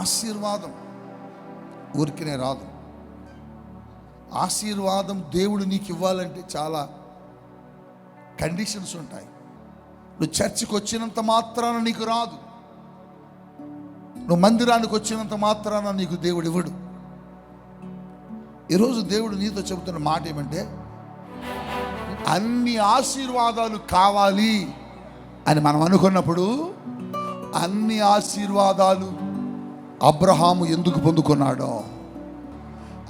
ఆశీర్వాదం. ఊరికినే రాదు. ఆశీర్వాదం దేవుడు నీకు ఇవ్వాలంటే చాలా కండిషన్స్ ఉంటాయి. నువ్వు చర్చికి వచ్చినంత మాత్రాన నీకు రాదు. నువ్వు మందిరానికి వచ్చినంత మాత్రాన నీకు దేవుడు ఇవ్వడు. ఈరోజు దేవుడు నీతో చెబుతున్న మాట ఏమంటే అన్ని ఆశీర్వాదాలు కావాలి అని మనం అనుకున్నప్పుడు అన్ని ఆశీర్వాదాలు అబ్రహాము ఎందుకు పొందుకున్నాడో?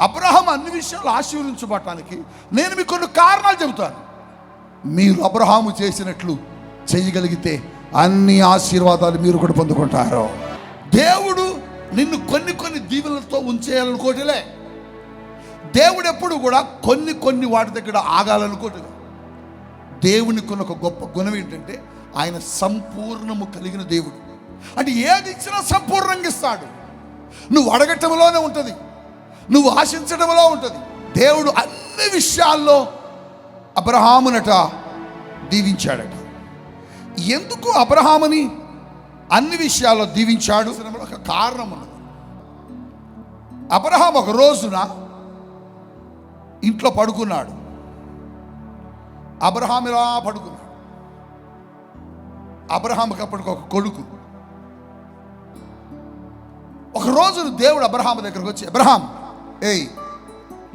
అబ్రహాం అన్ని విషయాలు ఆశీర్వించబడటానికి నేను మీకు కొన్ని కారణాలు చెబుతాను. మీరు అబ్రహాము చేసినట్లు చేయగలిగితే అన్ని ఆశీర్వాదాలు మీరు కూడా పొందుకుంటారు. దేవుడు నిన్ను కొన్ని కొన్ని దీవెనలతో ఉంచేయాలనుకోవటలే. దేవుడు ఎప్పుడు కూడా కొన్ని కొన్ని వాటి దగ్గర ఆగాలనుకోవటలే దేవునికి ఒక గొప్ప గుణం ఏంటంటే ఆయన సంపూర్ణము కలిగిన దేవుడు. అంటే ఏది ఇచ్చినా సంపూర్ణంగా ఇస్తాడు. నువ్వు అడగటంలోనే ఉంటుంది. నువ్వు ఆశించడంలో ఉంటుంది. దేవుడు అన్ని విషయాల్లో అబ్రహామునట దీవించాడట. ఎందుకు అబ్రహాముని అన్ని విషయాల్లో దీవించాడు? ఒక కారణం ఉన్నది అబ్రహాం ఒక రోజున ఇంట్లో పడుకున్నాడు. అబ్రహాం ఇలా పడుకున్నాడు. అబ్రహాంకి అప్పటికి ఒక కొడుకు. రోజు దేవుడు అబ్రహాం దగ్గరకు వచ్చి అబ్రహాం ఏయ్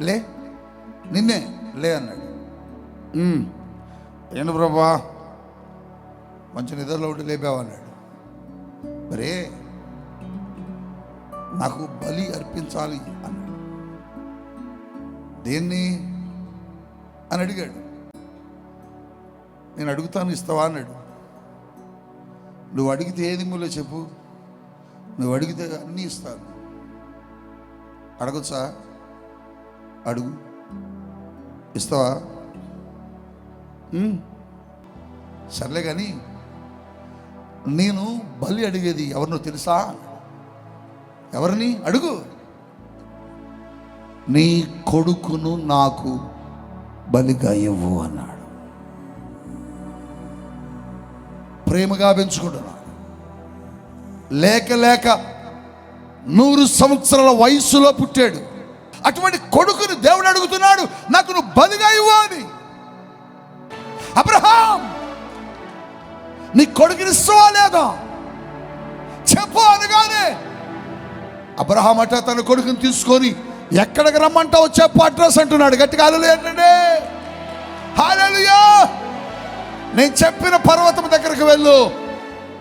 లే నిన్నే లే అన్నాడు. ఏంటి ప్రభా మంచి నిద్రలో ఉండి లేపావు అన్నాడు. మరే నాకు బలి అర్పించాలి అన్నాడు. దేన్ని? అని అడిగాడు. నేను అడుగుతాను ఇస్తావా? అన్నాడు. నువ్వు అడిగితే ఏది మూలో చెప్పు? నువ్వు అడిగితే అన్నీ ఇస్తాను. అడగచ్చా? అడుగు. ఇస్తావా? సర్లే కానీ నేను బలి అడిగేది ఎవరినో తెలుసా? ఎవరిని? అడుగు. నీ కొడుకును నాకు బలిగా ఇవ్వు అన్నాడు. ప్రేమగా పెంచుకుంటున్నాడు లేక లేక నూరు సంవత్సరాల వయసులో పుట్టాడు. అటువంటి కొడుకుని దేవుడు అడుగుతున్నాడు నాకు నువ్వు బలిగా ఇవ్వాలి అబ్రహాం నీ కొడుకుని ఇస్తావా లేదా? చెప్పు అనగానే అబ్రహాం అట తన కొడుకుని తీసుకొని ఎక్కడికి రమ్మంటావు చెప్పు అడ్రస్ అంటున్నాడు. గట్టిగా అలలు ఏంటంటే హాలలుయా నేను చెప్పిన పర్వతం దగ్గరికి వెళ్ళు.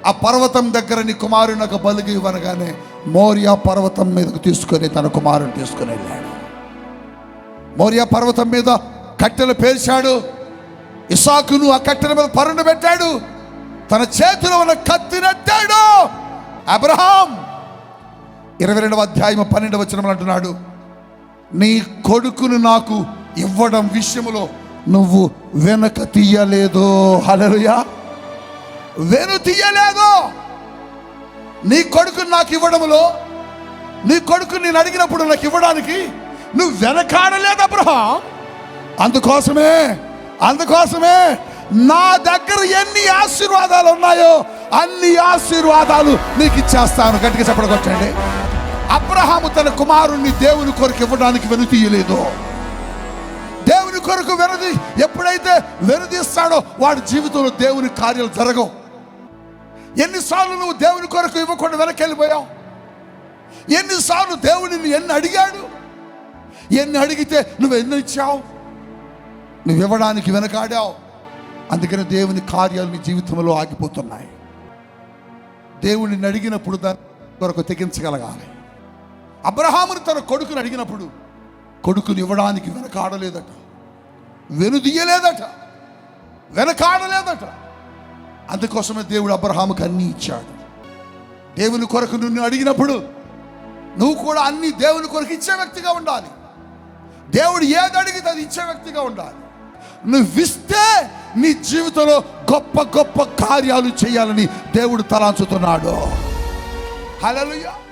ఆ పర్వతం దగ్గర నీ కుమారుని ఒక బలిగి ఇవ్వనగానే మోరియా పర్వతం మీదకు తీసుకొని తన కుమారుని తీసుకుని వెళ్ళాడు. మోరియా పర్వతం మీద కట్టెలు పేర్చాడు ఇసాకును ఆ కట్టెల మీద పరుండు పెట్టాడు. తన చేతిలో ఉన్న కత్తినట్టాడు అబ్రహాం ఇరవై రెండవ అధ్యాయం పన్నెండవ వచనం అంటున్నాడు నీ కొడుకును నాకు ఇవ్వడం విషయంలో నువ్వు వెనక తీయలేదు. హలలుయా వెను తీయలేదు? నీ కొడుకుని నాకు ఇవ్వడంలో నీ కొడుకు నేను అడిగినప్పుడు నాకు ఇవ్వడానికి నువ్వు వెనకాడలేదు అబ్రహాం. అందుకోసమే అందుకోసమే నా దగ్గర ఎన్ని ఆశీర్వాదాలు ఉన్నాయో అన్ని ఆశీర్వాదాలు నీకు ఇచ్చేస్తాను. గట్టిగా చెప్పడగొట్టండి అబ్రహాము తన కుమారుణ్ణి దేవుని కొరకు ఇవ్వడానికి వెనుతీయలేదు దేవుని కొరకు వెనుది ఎప్పుడైతే వెనుదీస్తాడో వాడి జీవితంలో దేవుని కార్యాలు జరగవు. ఎన్నిసార్లు నువ్వు దేవుని కొరకు ఇవ్వకుండా వెనకెళ్ళిపోయావు ఎన్నిసార్లు దేవుడిని ఎన్ని అడిగాడు? ఎన్ని అడిగితే నువ్వు ఎన్ని ఇచ్చావు? నువ్వు ఇవ్వడానికి వెనకాడావు. అందుకని దేవుని కార్యాలు నీ జీవితంలో ఆగిపోతున్నాయి. దేవుడిని అడిగినప్పుడు దాని కొరకు తెగించగలగాలి. అబ్రహాముని తన కొడుకుని అడిగినప్పుడు కొడుకుని ఇవ్వడానికి వెనకాడలేదట. వెనుదీయలేదట. వెనకాడలేదట. అందుకోసమే దేవుడు అబ్రహాముకు అన్నీ ఇచ్చాడు. దేవుని కొరకు నిన్ను అడిగినప్పుడు నువ్వు కూడా అన్ని దేవుని కొరకు ఇచ్చే వ్యక్తిగా ఉండాలి. దేవుడు ఏది అడిగితే అది ఇచ్చే వ్యక్తిగా ఉండాలి. నువ్వు ఇస్తే నీ జీవితంలో గొప్ప గొప్ప కార్యాలు చేయాలని దేవుడు తలాంచుతున్నాడు. హలో